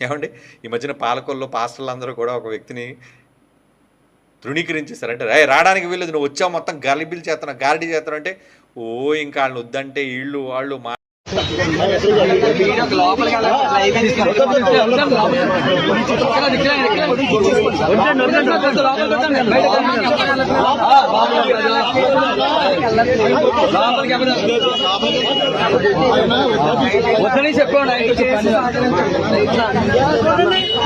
ఏమండి? ఈ మధ్యన పాలకొల్లో పాస్టర్లు అందరూ కూడా ఒక వ్యక్తిని తృణీకరించేశారంటే రే రావడానికి వీళ్ళు నువ్వు వచ్చావు మొత్తం గలిబిల్ చేస్తున్నావు గారడీ చేస్తున్నావు అంటే ఓ ఇంకా వాళ్ళని వద్దంటే వీళ్ళు వాళ్ళు మా వద్దని చెప్పండి ఆయన చెప్పండి.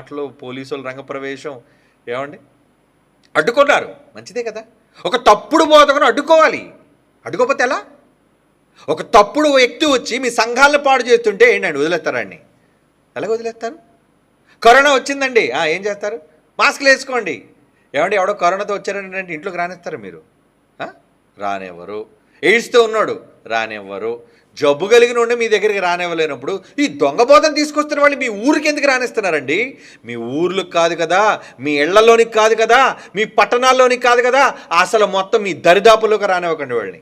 మాటలు పోలీసులు రంగప్రవేశం ఏమండి? అడ్డుకున్నారు. మంచిదే కదా. ఒక తప్పుడు బోధకును అడ్డుకోవాలి. అడ్డుకోకపోతే ఎలా? ఒక తప్పుడు వ్యక్తి వచ్చి మీ సంఘాలను పాడు చేస్తుంటే ఏంటండి వదిలేస్తారండి ఎలాగ వదిలేస్తారు? కరోనా వచ్చిందండి. ఏం చేస్తారు? మాస్క్లు వేసుకోండి. ఏమండి ఎవడో కరోనాతో వచ్చారంటే ఇంట్లోకి రానిస్తారు మీరు. రానివ్వరు. ఎయిడ్స్తో ఉన్నాడు. రానివ్వరు. జబ్బు కలిగిన ఉండి మీ దగ్గరికి రానివ్వలేనప్పుడు ఈ దొంగబోధం తీసుకొస్తున్న వాళ్ళు మీ ఊరికి ఎందుకు రానిస్తున్నారండి? మీ ఊర్లకు కాదు కదా మీ ఇళ్ళలోనికి కాదు కదా మీ పట్టణాల్లోనికి కాదు కదా అసలు మొత్తం మీ దరిదాపులోకి రానివ్వకండి వాళ్ళని.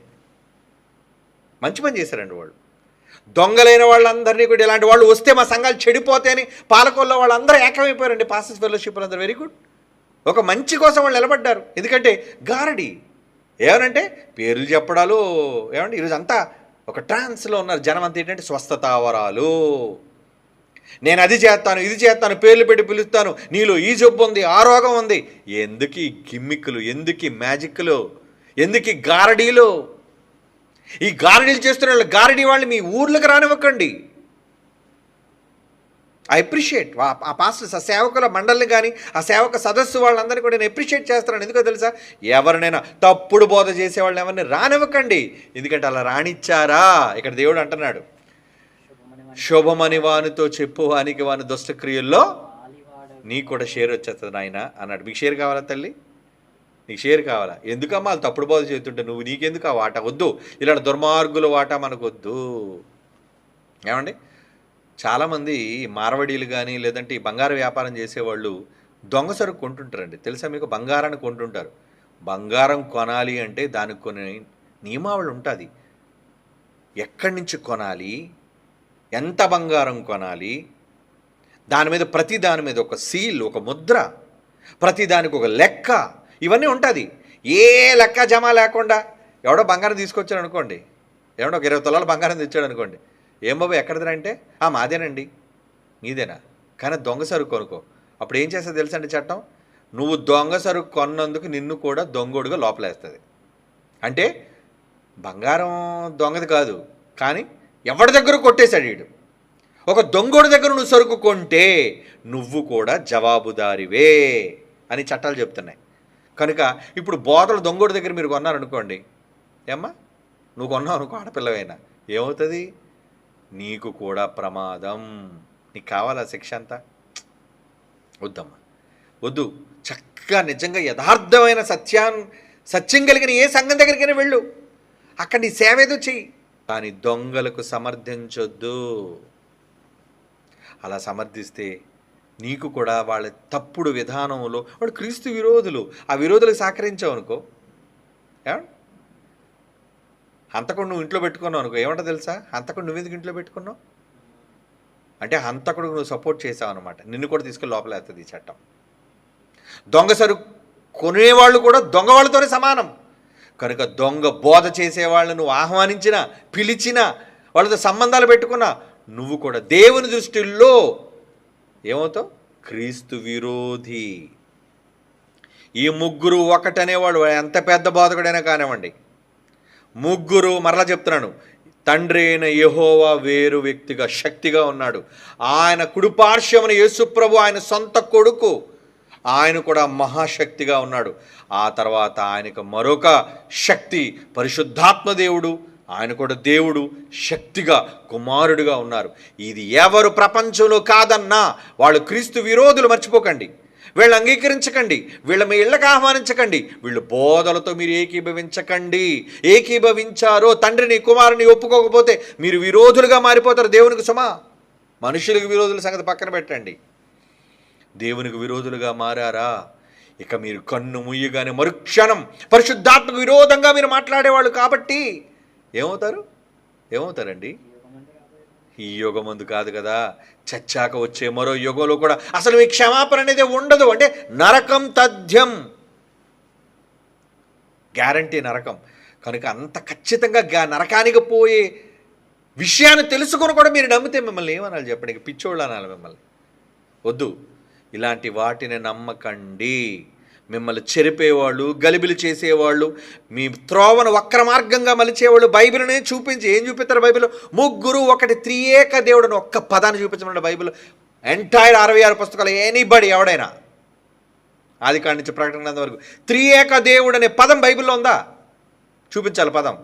మంచి పని చేశారండి వాళ్ళు. దొంగలైన వాళ్ళందరినీ కూడా ఇలాంటి వాళ్ళు వస్తే మా సంఘాలు చెడిపోతాయని పాలకొల్లో వాళ్ళందరూ ఏకమైపోయారండి. పాసెస్ ఫెలోషిప్ అందరూ వెరీ గుడ్ ఒక మంచి కోసం వాళ్ళు నిలబడ్డారు. ఎందుకంటే గారడి. ఏమనంటే పేర్లు చెప్పడాలు ఏమంటే ఈరోజు అంతా ఒక ట్రాన్స్లో ఉన్నారు. జనం అంతా ఏంటంటే స్వస్థతావరాలు నేను అది చేస్తాను ఇది చేస్తాను పేర్లు పెట్టి పిలుస్తాను. నీలో ఈ జబ్బు ఉంది ఆ రోగం ఉంది. ఎందుకు ఈ గిమ్మిక్కులు ఎందుకు ఈ మ్యాజిక్లు ఎందుకు ఈ గారడీలు? ఈ గారడీలు చేస్తున్న వాళ్ళు గారడీ వాళ్ళు మీ ఊర్లకు రానివ్వకండి. ఐ అప్రిషియేట్ ఆ పాస్టర్స్ ఆ సేవకుల మండలిని కానీ ఆ సేవక సదస్సు వాళ్ళందరినీ కూడా నేను అప్రిషియేట్ చేస్తున్నాను ఎందుకో తెలుసా? ఎవరినైనా తప్పుడు బోధ చేసే వాళ్ళని ఎవరిని రానివ్వకండి. ఎందుకంటే అలా రాణిచ్చారా? ఇక్కడ దేవుడు అంటున్నాడు. శుభమని వానితో చెప్పు వానికి వాని దుష్టక్రియల్లో నీకు కూడా షేర్ వచ్చేస్తుంది నాయన అన్నాడు. మీకు షేర్ కావాలా తల్లి? నీకు షేర్ కావాలా? ఎందుకమ్మా వాళ్ళు తప్పుడు బోధ చేస్తుంటే నువ్వు నీకెందుకు ఆ వాటా వద్దు? ఇలాంటి దుర్మార్గుల వాటా మనకు వద్దు ఏమండి? చాలామంది ఈ మార్వడీలు కానీ లేదంటే ఈ బంగారు వ్యాపారం చేసేవాళ్ళు దొంగ సరుకు కొంటుంటారండి. తెలుసా మీకు? బంగారాన్ని కొంటుంటారు. బంగారం కొనాలి అంటే దానికి కొన్ని నియమావళి ఉంటుంది. ఎక్కడి నుంచి కొనాలి? ఎంత బంగారం కొనాలి? దాని మీద ప్రతి దాని మీద ఒక సీల్ ఒక ముద్ర ప్రతి దానికి ఒక లెక్క ఇవన్నీ ఉంటుంది. ఏ లెక్క జమ లేకుండా ఎవడో బంగారం తీసుకొచ్చాడు అనుకోండి. ఎవడో ఒక ఇరవై తులాల బంగారం తెచ్చాడు అనుకోండి. ఏం బాబు ఎక్కడిదిరా అంటే? ఆ మాదేనండి. నీదేనా? కానీ దొంగ సరుకు కొనుక్కో. అప్పుడు ఏం చేస్తా తెలుసా అండి చట్టం? నువ్వు దొంగ సరుకు కొన్నందుకు నిన్ను కూడా దొంగోడుగా లోపలేస్తుంది. అంటే బంగారం దొంగది కాదు కానీ ఎవరి దగ్గర కొట్టేశాడు వీడు? ఒక దొంగోడి దగ్గర నువ్వు సరుకు కొంటే నువ్వు కూడా జవాబుదారివే అని చట్టాలు చెప్తున్నాయి. కనుక ఇప్పుడు బోతలు దొంగోడి దగ్గర మీరు కొన్నారనుకోండి ఏమ్మా? నువ్వు కొన్నావు అనుకో ఆడపిల్లవైనా? ఏమవుతుంది? నీకు కూడా ప్రమాదం. నీకు కావాలా శిక్ష అంతా? వద్దమ్మా. వద్దు. చక్కగా నిజంగా యథార్థమైన సత్యాన్ సత్యం కలిగిన ఏ సంఘం దగ్గరికైనా వెళ్ళు. అక్కడ నీ సేవ ఏదో చెయ్యి. కానీ దొంగలకు సమర్థించొద్దు. అలా సమర్థిస్తే నీకు కూడా వాళ్ళ తప్పుడు విధానంలో వాడు క్రీస్తు విరోధులు ఆ విరోధులకు సహకరించావు అనుకో. ఏమండి? హంతకుడు నువ్వు ఇంట్లో పెట్టుకున్నావు అనుకో ఏమంటో తెలుసా? హంతకుడు నువ్వెందుకు ఇంట్లో పెట్టుకున్నావు? అంటే హంతకుడు నువ్వు సపోర్ట్ చేసావు అనమాట నిన్ను కూడా తీసుకెళ్ళి లోపలేస్తుంది ఈ చట్టం. దొంగ సరుకు కొనేవాళ్ళు కూడా దొంగ వాళ్ళతోనే సమానం. కనుక దొంగ బోధ చేసేవాళ్ళని నువ్వు ఆహ్వానించినా పిలిచినా వాళ్ళతో సంబంధాలు పెట్టుకున్నా నువ్వు కూడా దేవుని దృష్టిలో ఏమవుతావు? క్రీస్తు విరోధి. ఈ ముగ్గురు ఒకటనేవాడు ఎంత పెద్ద బోధకుడైనా కానివ్వండి. ముగ్గురు మరలా చెప్తున్నాను. తండ్రి అయిన యహోవా వేరు వ్యక్తిగా శక్తిగా ఉన్నాడు. ఆయన కుడిపార్శ్వమున యేసుప్రభు ఆయన సొంత కొడుకు. ఆయన కూడా మహాశక్తిగా ఉన్నాడు. ఆ తర్వాత ఆయనకు మరొక శక్తి పరిశుద్ధాత్మ దేవుడు ఆయన కూడా దేవుడు శక్తిగా కుమారుడుగా ఉన్నారు. ఇది ఎవరు ప్రపంచంలో కాదన్నా వాళ్ళు క్రీస్తు విరోధులు మర్చిపోకండి. వీళ్ళు అంగీకరించకండి. వీళ్ళ మీ ఇళ్ళకి ఆహ్వానించకండి. వీళ్ళు బోధలతో మీరు ఏకీభవించకండి. ఏకీభవించారో తండ్రిని కుమారుని ఒప్పుకోకపోతే మీరు విరోధులుగా మారిపోతారు. దేవునికి సుమా మనుషులకు విరోధుల సంగతి పక్కన పెట్టండి. దేవునికి విరోధులుగా మారారా? ఇక మీరు కన్ను ముయ్యగానే మరుక్షణం పరిశుద్ధాత్మకు విరోధంగా మీరు మాట్లాడేవాళ్ళు కాబట్టి ఏమవుతారు? ఏమవుతారండి? ఈ యుగం ముందు కాదు కదా. చచ్చాక వచ్చే మరో యుగంలో కూడా అసలు మీ క్షమాపణ అనేది ఉండదు. అంటే నరకం తథ్యం. గ్యారంటీ నరకం. కనుక అంత ఖచ్చితంగా నరకానికి పోయే విషయాన్ని తెలుసుకుని కూడా మీరు నమ్మితే మిమ్మల్ని ఏమనాలి చెప్పండి? పిచ్చోళ్ళు అనాలి మిమ్మల్ని. వద్దు. ఇలాంటి వాటిని నమ్మకండి. మిమ్మల్ని చెరిపేవాళ్ళు గలిబిలి చేసేవాళ్ళు మీ త్రోవను వక్ర మార్గంగా మలిచేవాళ్ళు బైబిల్ని చూపించి ఏం చూపిస్తారు బైబిల్ ముగ్గురు ఒకటి త్రియేక దేవుడు ఒక్క పదాన్ని చూపించమన్నాడు బైబిల్ ఎంటైర్ అరవై ఆరు పుస్తకాలు ఎనీబడి ఎవడైనా. ఆది కాడి నుంచి ప్రకటన వరకు. త్రియేక దేవుడు అనే పదం బైబిల్లో ఉందా? చూపించాలి పదం.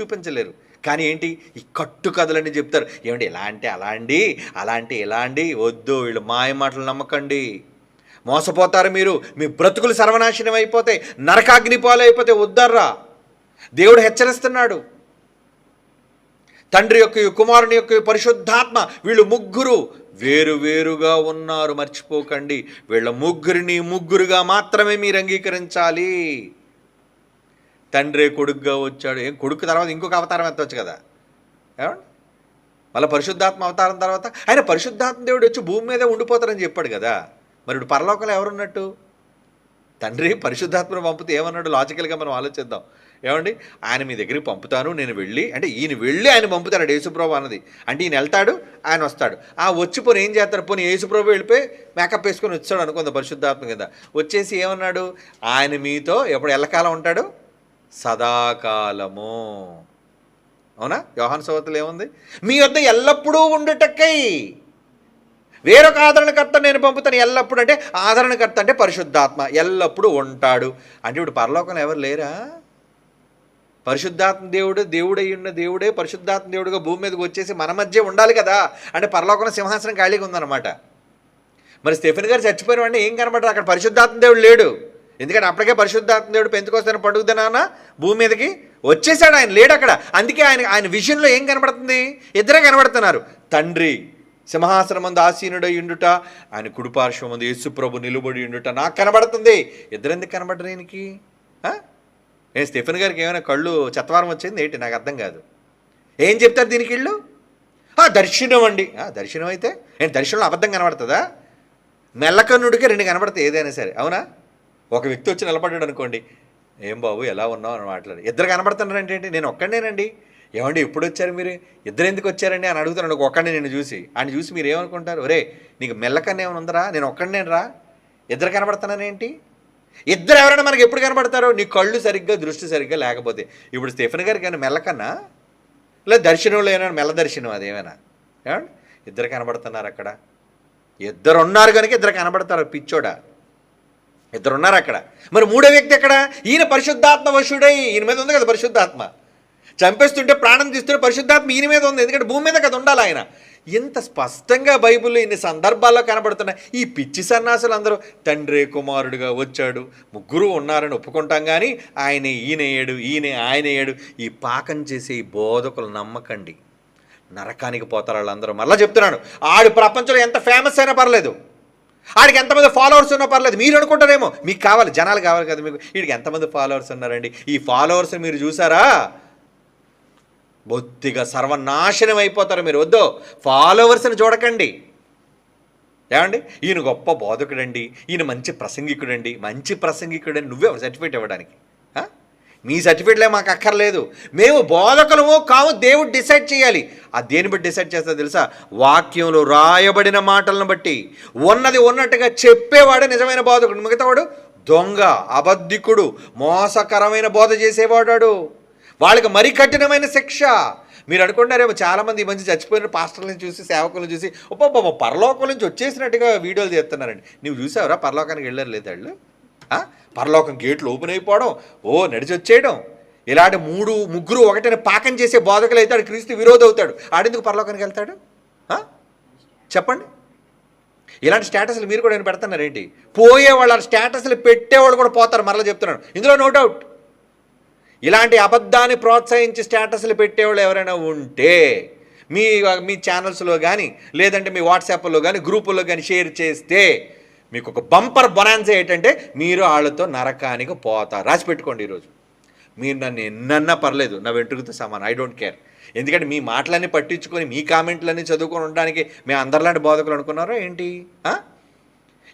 చూపించలేరు. కానీ ఏంటి? ఈ కట్టు కథలని చెప్తారు. ఏమండి ఇలా అంటే అలా అండి అలా అంటే ఇలా అండి వద్దు వీళ్ళు మాయ మాటలు నమ్మకండి. మోసపోతారు మీరు. మీ బ్రతుకులు సర్వనాశనం అయిపోతే నరకాగ్నిపాలు అయిపోతే వద్దర్రా దేవుడు హెచ్చరిస్తున్నాడు. తండ్రి యొక్క కుమారుని యొక్క పరిశుద్ధాత్మ వీళ్ళు ముగ్గురు వేరు వేరుగా ఉన్నారు. మర్చిపోకండి. వీళ్ళ ముగ్గురిని ముగ్గురుగా మాత్రమే మీరు అంగీకరించాలి. తండ్రి కొడుకుగా వచ్చాడు. ఏం కొడుకు తర్వాత ఇంకొక అవతారం ఎత్తవచ్చు కదా? ఏమండి? మళ్ళీ పరిశుద్ధాత్మ అవతారం తర్వాత ఆయన పరిశుద్ధాత్మ దేవుడు వచ్చి భూమి మీదే ఉండిపోతారని చెప్పాడు కదా? మరి ఇప్పుడు పరలోకంలో ఎవరున్నట్టు? తండ్రి పరిశుద్ధాత్మను పంపితే ఏమన్నాడు? లాజికల్గా మనం ఆలోచిద్దాం. ఏమండి? ఆయన మీ దగ్గరికి పంపుతాను నేను వెళ్ళి అంటే ఈయన వెళ్ళి ఆయన పంపుతాడు యేసుప్రభు అన్నది. అంటే ఈయన వెళ్తాడు ఆయన వస్తాడు. ఆ వచ్చిపోని ఏం చేస్తారు పోనీ యేసుప్రభు వెళ్ళిపోయి మేకప్ వేసుకొని వచ్చాడు అనుకుంది పరిశుద్ధాత్మ కింద. వచ్చేసి ఏమన్నాడు? ఆయన మీతో ఎప్పుడు ఎల్లకాలం ఉంటాడు? సదాకాలము. అవునా? యోహాన్ సోతలు ఏముంది? మీ వద్ద ఎల్లప్పుడూ ఉండేటక్కై వేరొక ఆదరణకర్త నేను పంపుతాను. ఎల్లప్పుడూ అంటే ఆదరణకర్త అంటే పరిశుద్ధాత్మ. ఎల్లప్పుడూ ఉంటాడు. అంటే ఇప్పుడు పరలోకంలో ఎవరు లేరా? పరిశుద్ధాత్మ దేవుడు దేవుడై ఉన్న దేవుడే పరిశుద్ధాత్మ దేవుడుగా భూమి మీదకి వచ్చేసి మన మధ్య ఉండాలి కదా? అంటే పరలోకంలో సింహాసనం ఖాళీగా ఉందన్నమాట. మరి స్టెఫెన్ గారు చచ్చిపోయిన వాడిని ఏం కనబడరు? అక్కడ పరిశుద్ధాత్మ దేవుడు లేడు. ఎందుకంటే అప్పటికే పరిశుద్ధాత్మ దేవుడు పెంచుకొస్తాను పండుగదనా భూమి మీదకి వచ్చేసాడు. ఆయన లేడు అక్కడ. అందుకే ఆయన ఆయన విషయంలో ఏం కనబడుతుంది? ఇద్దరే కనబడుతున్నారు. తండ్రి. సింహాసనమందు ఆసీనుడై ఉండుట ఆయన కుడిపార్శ్వం మంది యేసుప్రభు నిలుబడి ఉండుట నాకు కనబడుతుంది. ఇద్దరెందుకు కనబడరు ఈయనకి? నేను స్టెఫెన్ గారికి ఏమైనా కళ్ళు చెత్తవారం వచ్చింది? ఏంటి? నాకు అర్థం కాదు. ఏం చెప్తారు దీనికి ఇళ్ళు దర్శనం అండి. ఆ, దర్శనం అయితే నేను దర్శనంలో అబద్ధం కనబడుతుందా? మెల్లకన్నుడికి రెండు కనబడతాయి ఏదైనా సరే. అవునా? ఒక వ్యక్తి వచ్చి నిలబడ్డాడు అనుకోండి ఏం బాబు ఎలా ఉన్నావు? అని మాట్లాడు. ఇద్దరు కనబడుతున్నారంటే ఏంటి? నేను ఒక్కడేనండి ఏమండి ఎప్పుడు వచ్చారు మీరు? ఇద్దరు ఎందుకు వచ్చారండి అని అడుగుతున్నాను ఒక ఒక్కడిని నేను చూసి. ఆయన చూసి మీరు ఏమనుకుంటారు ఒరే నీకు మెల్లకన్నా ఏమైనా ఉందరా? నేను ఒక్కడినే రా ఇద్దరు కనబడుతున్నానేంటి ఇద్దరు ఎవరైనా మనకి ఎప్పుడు కనబడతారో? నీ కళ్ళు సరిగ్గా దృష్టి సరిగ్గా లేకపోతే. ఇప్పుడు స్టెఫెన్ గారికి ఏమైనా మెల్లకన్నా? లేదా దర్శనంలో ఏమైనా మెల్ల దర్శనం అదేమైనా ఏమండి? ఇద్దరు కనబడుతున్నారు అక్కడ. ఇద్దరు ఉన్నారు కనుక ఇద్దరు కనబడతారు పిచ్చోడా. ఇద్దరు ఉన్నారు అక్కడ. మరి మూడో వ్యక్తి ఎక్కడ? ఈయన పరిశుద్ధాత్మ వశుడై. ఈయన మీద ఉంది కదా పరిశుద్ధాత్మ. చంపేస్తుంటే ప్రాణం తీస్తుంటే పరిశుద్ధాత్మ ఈయన మీద ఉంది. ఎందుకంటే భూమి మీద కదా ఉండాలి ఆయన. ఇంత స్పష్టంగా బైబిల్లో ఇన్ని సందర్భాల్లో కనబడుతున్న ఈ పిచ్చి సన్నాసులు అందరూ తండ్రి కుమారుడుగా వచ్చాడు. ముగ్గురు ఉన్నారని ఒప్పుకుంటాం కానీ ఆయన ఈయనయ్యాడు ఈయన ఆయనయ్యాడు ఈ పాకం చేసే ఈ బోధకులు నమ్మకండి. నరకానికి పోతారు వాళ్ళందరూ. మళ్ళీ చెప్తున్నాడు ఆడు ప్రపంచంలో ఎంత ఫేమస్ అయినా పర్లేదు. ఆడికి ఎంతమంది ఫాలోవర్స్ ఉన్నా పర్లేదు. మీరు అనుకుంటారేమో మీకు కావాలి జనాలు కావాలి కదా మీకు. వీడికి ఎంతమంది ఫాలోవర్స్ ఉన్నారండి? ఈ ఫాలోవర్స్ మీరు చూసారా? బొత్తిగా సర్వనాశనం అయిపోతారు మీరు. వద్దు. ఫాలోవర్స్ని చూడకండి. ఏమండి? ఈయన గొప్ప బోధకుడండి. ఈయన మంచి ప్రసంగికుడండి. మంచి ప్రసంగికుడని నువ్వే సర్టిఫికేట్ ఇవ్వడానికి. మీ సర్టిఫికేట్లే మాకు అక్కర్లేదు. మేము బోధకులము కావు దేవుడు డిసైడ్ చేయాలి. ఆ దేని బట్టి డిసైడ్ చేస్తా తెలుసా? వాక్యంలో రాయబడిన మాటలను బట్టి. ఉన్నది ఉన్నట్టుగా చెప్పేవాడు నిజమైన బోధకుడు. మిగతావాడు దొంగ అబద్ధికుడు మోసకరమైన బోధ చేసేవాడాడు. వాళ్ళకి మరీ కఠినమైన శిక్ష. మీరు అనుకుంటారేమో చాలామంది ఈ మంచి చచ్చిపోయిన పాస్టర్లను చూసి సేవకులను చూసి ఒప్ప పరలోకం నుంచి వచ్చేసినట్టుగా వీడియోలు చేస్తున్నారండి నువ్వు చూసావురా పరలోకానికి వెళ్ళారు లేదు వాళ్ళు? పరలోకం గేట్లు ఓపెన్ అయిపోవడం ఓ నడిచి వచ్చేయడం ఇలాంటి మూడు ముగ్గురు ఒకటిని పాకం చేసే బోధకులు అయితే క్రీస్తు విరోధి అవుతాడు ఆడెందుకు పరలోకానికి వెళ్తాడు? చెప్పండి. ఇలాంటి స్టేటస్లు మీరు కూడా ఏమైనా పెడుతున్నారేంటి పోయే ఆ స్టేటస్లు పెట్టేవాళ్ళు కూడా పోతారు మరలా చెప్తున్నాను. ఇందులో నో డౌట్. ఇలాంటి అబద్ధాన్ని ప్రోత్సహించి స్టేటస్లు పెట్టేవాళ్ళు ఎవరైనా ఉంటే మీ మీ ఛానల్స్లో కానీ లేదంటే మీ వాట్సాప్లో కానీ గ్రూపుల్లో కానీ షేర్ చేస్తే మీకు ఒక బంపర్ బొనాన్స్ ఏంటంటే మీరు వాళ్ళతో నరకానికి పోతారు రాసి పెట్టుకోండి ఈరోజు. మీరు నన్ను ఎన్నన్నా పర్లేదు నా వెంట్రుకతో సమానం ఐ డోంట్ కేర్. ఎందుకంటే మీ మాటలన్నీ పట్టించుకొని మీ కామెంట్లన్నీ చదువుకొని ఉండడానికి మేము అందరిలాంటి బోధకులు అనుకున్నారా ఏంటి?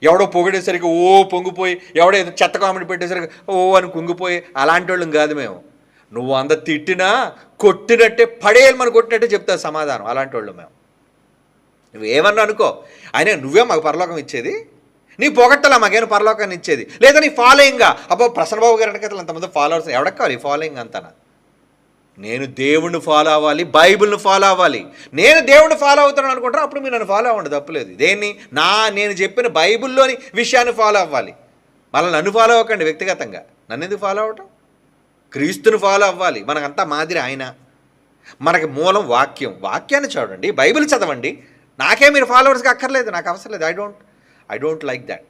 ఎవడో పొగిడేసరికి ఓ పొంగిపోయి ఎవడో ఏదో చెత్త కామెంట్ పెట్టేసరికి ఓ అని కుంగిపోయి అలాంటి వాళ్ళం కాదు మేము. నువ్వు అంత తిట్టినా కొట్టినట్టే పడేయాలి మనం కొట్టినట్టే చెప్తా సమాధానం. అలాంటి వాళ్ళు మేము. నువ్వు ఏమన్నా అనుకో. అయినా నువ్వే మాకు పరలోకం ఇచ్చేది. నీ పొగట్టలా మాకేమో పరలోకాన్ని ఇచ్చేది. లేదా నీ ఫాలోయింగ్ అబ్బో ప్రసన్నబాబు గారు వెనకాల అంతమంది ఫాలోవర్స్ ఎవడకు ఫాలోయింగ్ అంతనా? నేను దేవుణ్ణి ఫాలో అవ్వాలి బైబిల్ని ఫాలో అవ్వాలి. నేను దేవుణ్ణి ఫాలో అవుతాను అనుకుంటారా? అప్పుడు మీరు నన్ను ఫాలో అవ్వండి తప్పులేదు దేన్ని? నా నేను చెప్పిన బైబిల్లోని విషయాన్ని ఫాలో అవ్వాలి. మళ్ళీ నన్ను ఫాలో అవ్వకండి వ్యక్తిగతంగా. నన్ను ఎందుకు ఫాలో అవ్వటం? క్రీస్తుని ఫాలో అవ్వాలి. మనకంతా మాదిరి ఆయన. మనకి మూలం వాక్యం. వాక్యాన్ని చదవండి బైబిల్ చదవండి. నాకే మీరు ఫాలోవర్స్కి అక్కర్లేదు. నాకు అవసరం లేదు. I don't I don't like that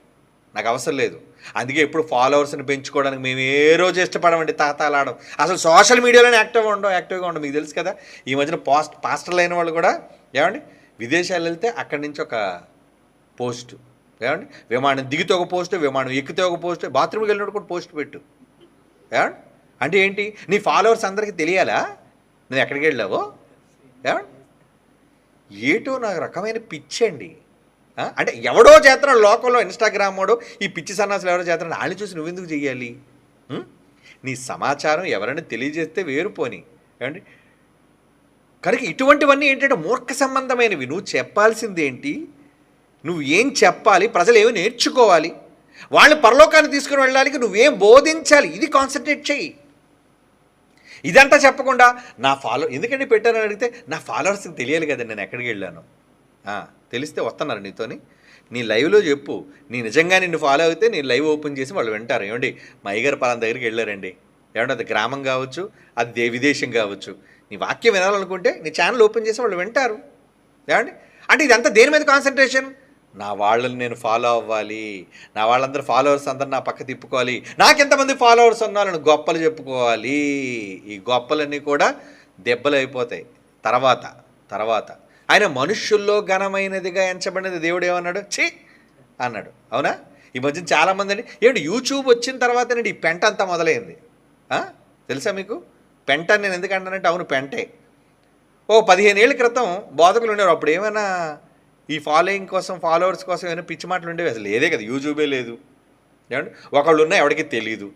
నాకు అవసరం లేదు. అందుకే ఎప్పుడు ఫాలోవర్స్ని పెంచుకోవడానికి మేము ఏ రోజు ఇష్టపడమండి తాతాలాడడం అసలు సోషల్ మీడియాలోనే యాక్టివ్గా ఉండవు యాక్టివ్గా ఉండవు మీకు తెలుసు కదా? ఈ మధ్యన పాస్ట్ పాస్టర్లు అయిన వాళ్ళు కూడా ఏమండి? విదేశాలు వెళ్తే అక్కడి నుంచి ఒక పోస్ట్ ఏమండి? విమానం దిగితే ఒక పోస్ట్ విమానం ఎక్కితే ఒక పోస్ట్ బాత్రూమ్కి వెళ్ళినప్పుడు కూడా పోస్ట్ పెట్టు. ఏమండి? అంటే ఏంటి? నీ ఫాలోవర్స్ అందరికీ తెలియాలా? నువ్వు ఎక్కడికి వెళ్ళావో? ఏమండి? ఏటో నాకు రకమైన పిచ్చి అండి అంటే ఎవడో చేస్తున్నాడు లోకంలో ఇన్స్టాగ్రామ్ వాడు ఈ పిచ్చి సన్నాసులు ఎవరో చేస్తున్నాడు వాళ్ళని చూసి నువ్వెందుకు చెయ్యాలి? నీ సమాచారం ఎవరైనా తెలియజేస్తే వేరుపోని ఏమండి? కనుక ఇటువంటివన్నీ ఏంటంటే మూర్ఖ సంబంధమైనవి. నువ్వు చెప్పాల్సింది ఏంటి నువ్వు ఏం చెప్పాలి? ప్రజలు ఏమి నేర్చుకోవాలి? వాళ్ళని పరలోకాన్ని తీసుకుని వెళ్ళడానికి నువ్వేం బోధించాలి? ఇది కాన్సన్ట్రేట్ చెయ్యి. ఇదంతా చెప్పకుండా నా ఫాలో ఎందుకంటే పెట్టారని అడిగితే నా ఫాలోవర్స్కి తెలియాలి కదా నేను ఎక్కడికి వెళ్ళాను. తెలిస్తే వస్తున్నారు నీతోని. నీ లైవ్లో చెప్పు. నీ నిజంగా నిన్ను ఫాలో అయితే నేను లైవ్ ఓపెన్ చేసి వాళ్ళు వింటారు. ఏమండి? మా అయ్యగారు పలానా దగ్గరికి వెళ్ళారండి. ఏమంటే అది గ్రామం కావచ్చు అది దే విదేశం కావచ్చు. నీ వాక్యం వినాలనుకుంటే నీ ఛానల్ ఓపెన్ చేసి వాళ్ళు వింటారు. ఏమండి? అంటే ఇదంతా దేని మీద కాన్సన్ట్రేషన్? నా వాళ్ళని నేను ఫాలో అవ్వాలి. నా వాళ్ళందరూ ఫాలోవర్స్ అందరు నా పక్క తిప్పుకోవాలి. నాకెంతమంది ఫాలోవర్స్ ఉన్నారని గొప్పలు చెప్పుకోవాలి. ఈ గొప్పలన్నీ కూడా దెబ్బలు అయిపోతాయి. తర్వాత తర్వాత. ఆయన మనుష్యుల్లో ఘనమైనదిగా ఎంచబడినది దేవుడు ఏమన్నాడు? ఛీ! అన్నాడు. అవునా? ఈ మధ్య చాలామంది అండి ఏమిటి యూట్యూబ్ వచ్చిన తర్వాత నేను ఈ పెంట అంతా మొదలైంది. తెలుసా మీకు? పెంట నేను ఎందుకు అంటానంటే అవును పెంటే. ఓ పదిహేను ఏళ్ళ క్రితం బోధకులు ఉండేవారు. అప్పుడు ఏమైనా ఈ ఫాలోయింగ్ కోసం ఫాలోవర్స్ కోసం ఏమైనా పిచ్చి మాటలు ఉండేవి? అసలు లేదే కదా యూట్యూబే లేదు. ఏమండి? ఒకళ్ళు ఉన్నా ఎవరికి తెలియదు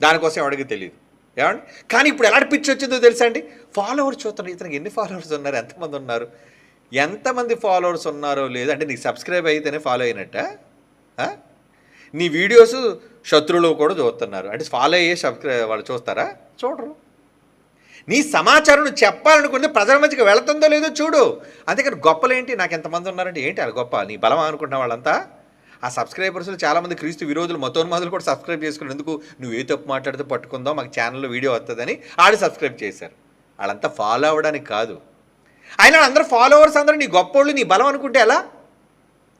దానికోసం ఎవరికి తెలియదు ఏమండి? కానీ ఇప్పుడు ఎలాంటి పిచ్చి వచ్చిందో తెలుసా అండి? ఫాలోవర్స్ చూస్తున్నారు. ఇతనికి ఎన్ని ఫాలోవర్స్ ఉన్నారు? ఎంతమంది ఉన్నారు? ఎంతమంది ఫాలోవర్స్ ఉన్నారో లేదో అంటే నీకు సబ్స్క్రైబ్ అయితేనే ఫాలో అయినట్ట? నీ వీడియోస్ శత్రువులు కూడా చూస్తున్నారు. అంటే ఫాలో అయ్యే సబ్స్క్రైబ్ వాళ్ళు చూస్తారా? చూడరు. నీ సమాచారం నువ్వు చెప్పాలనుకుంటే ప్రజల మధ్యకి వెళుతుందో లేదో చూడు. అందుకని గొప్పలేంటి? నాకు ఎంతమంది ఉన్నారంటే ఏంటి అది గొప్ప? నీ బలం అనుకుంటున్న వాళ్ళంతా? ఆ సబ్స్క్రైబర్స్లో చాలామంది క్రీస్తు విరోధులు మతోన్మాదులు కూడా సబ్స్క్రైబ్ చేసుకుని ఎందుకు నువ్వు ఏ తప్పు మాట్లాడితే పట్టుకుందాం మాకు ఛానల్లో వీడియో వస్తుందని ఆడు సబ్స్క్రైబ్ చేశారు. వాళ్ళంతా ఫాలో అవ్వడానికి కాదు. ఆయన అందరూ ఫాలోవర్స్ అందరూ నీ గొప్పోళ్ళు నీ బలం అనుకుంటే ఎలా?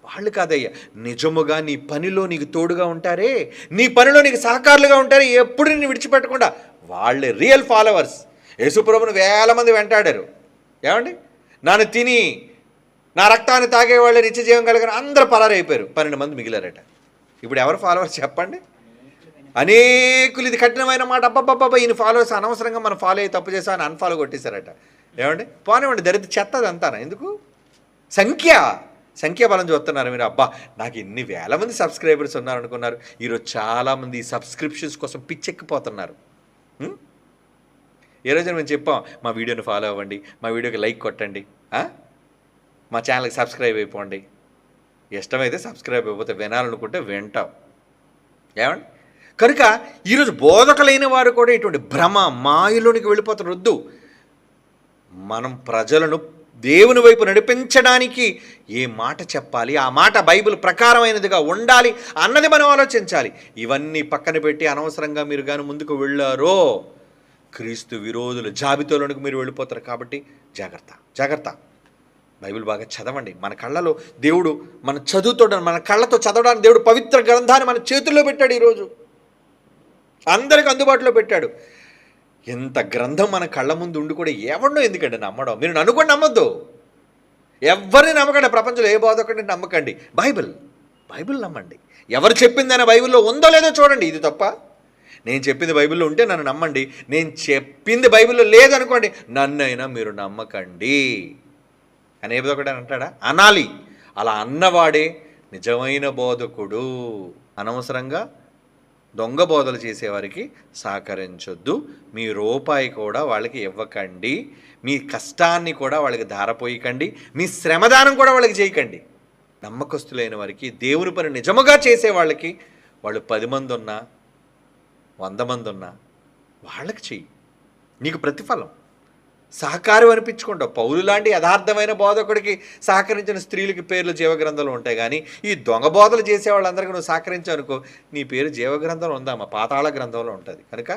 వాళ్ళు కాదయ్యా. నిజముగా నీ పనిలో నీకు తోడుగా ఉంటారే. నీ పనిలో నీకు సహకారులుగా ఉంటారే. ఎప్పుడు నిన్ను విడిచిపెట్టకుండా. వాళ్ళే రియల్ ఫాలోవర్స్ యేసుప్రభుని వేల మంది వెంటాడారు. ఏమండి? నన్ను తిని నా రక్తాన్ని తాగే వాళ్ళు నిత్య జీవం కలిగిన అందరూ పరారైపోయారు. పన్నెండు మంది మిగిలారట. ఇప్పుడు ఎవరు ఫాలోవర్స్ చెప్పండి? అనేకులు ఇది కఠినమైన మాట. అబ్బబ్బబ్బా ఈయన ఫాలోవర్స్ అనవసరంగా మనం ఫాలో అయ్యి తప్పు చేసా అని అన్ఫాలో కొట్టేశారట. ఏమండి? పోనివ్వండి దరిద్ర చెత్తది అంతానా ఎందుకు? సంఖ్య! సంఖ్యాబలం చూస్తున్నారు మీరు. అబ్బా నాకు ఇన్ని వేల మంది సబ్స్క్రైబర్స్ ఉన్నారు అనుకున్నారు ఈరోజు చాలామంది ఈ సబ్స్క్రిప్షన్స్ కోసం పిచ్చెక్కిపోతున్నారు. ఏ రోజున మేము చెప్పాం మా వీడియోని ఫాలో అవ్వండి మా వీడియోకి లైక్ కొట్టండి మా ఛానల్కి సబ్స్క్రైబ్ అయిపోండి. ఇష్టమైతే సబ్స్క్రైబ్ అయిపోతే వినాలనుకుంటే వింటాం. ఏమండి? కనుక ఈరోజు బోధకలైన వారు కూడా ఇటువంటి భ్రమ మాయలోనికి వెళ్ళిపోతారు. వద్దు. మనం ప్రజలను దేవుని వైపు నడిపించడానికి ఏ మాట చెప్పాలి? ఆ మాట బైబిల్ ప్రకారమైనదిగా ఉండాలి అన్నది మనం ఆలోచించాలి. ఇవన్నీ పక్కన పెట్టి అనవసరంగా మీరు కానీ ముందుకు వెళ్ళారో క్రీస్తు విరోధుల జాబితాలోనికి మీరు వెళ్ళిపోతారు కాబట్టి జాగ్రత్త జాగ్రత్త. బైబిల్ బాగా చదవండి. మన కళ్ళలో దేవుడు మన చదువుతో మన కళ్ళతో చదవడానికి దేవుడు పవిత్ర గ్రంథాన్ని మన చేతుల్లో పెట్టాడు ఈరోజు. అందరికి అందుబాటులో పెట్టాడు. ఎంత గ్రంథం మన కళ్ళ ముందు ఉండి కూడా ఎవడో ఎందుకండి నమ్మడం? మీరు నన్ను కూడా నమ్మద్దు. ఎవరిని నమ్మకండి. ప్రపంచంలో ఏ బోధకుడిని నమ్మకండి. బైబిల్ బైబిల్ నమ్మండి. ఎవరు చెప్పిందైనా బైబిల్లో ఉందో లేదో చూడండి. ఇది తప్ప నేను చెప్పింది బైబిల్లో ఉంటే నన్ను నమ్మండి. నేను చెప్పింది బైబిల్లో లేదనుకోండి నన్నైనా మీరు నమ్మకండి. అని ఏ ఒకటి అని అంటాడా? అనాలి. అలా అన్నవాడే నిజమైన బోధకుడు. అనవసరంగా దొంగ బోధలు చేసేవారికి సహకరించొద్దు. మీ రూపాయి కూడా వాళ్ళకి ఇవ్వకండి. మీ కష్టాన్ని కూడా వాళ్ళకి ధారపోయకండి. మీ శ్రమదానం కూడా వాళ్ళకి చేయకండి. నమ్మకస్తులైన వారికి దేవుని పని నిజముగా చేసే వాళ్ళకి వాళ్ళు పది మంది ఉన్నా వంద మంది ఉన్నా వాళ్ళకి చెయ్యి. నీకు ప్రతిఫలం. సహకారం అనిపించుకుంటావు. పౌలు లాంటి యథార్థమైన బోధకుడికి సహకరించిన స్త్రీలకి పేర్లు జీవగ్రంథంలో ఉంటాయి కానీ ఈ దొంగ బోధలు చేసే వాళ్ళందరికీ నువ్వు సహకరించావు అనుకో నీ పేరు జీవగ్రంథంలో ఉందామా పాతాళ గ్రంథంలో ఉంటుంది. కనుక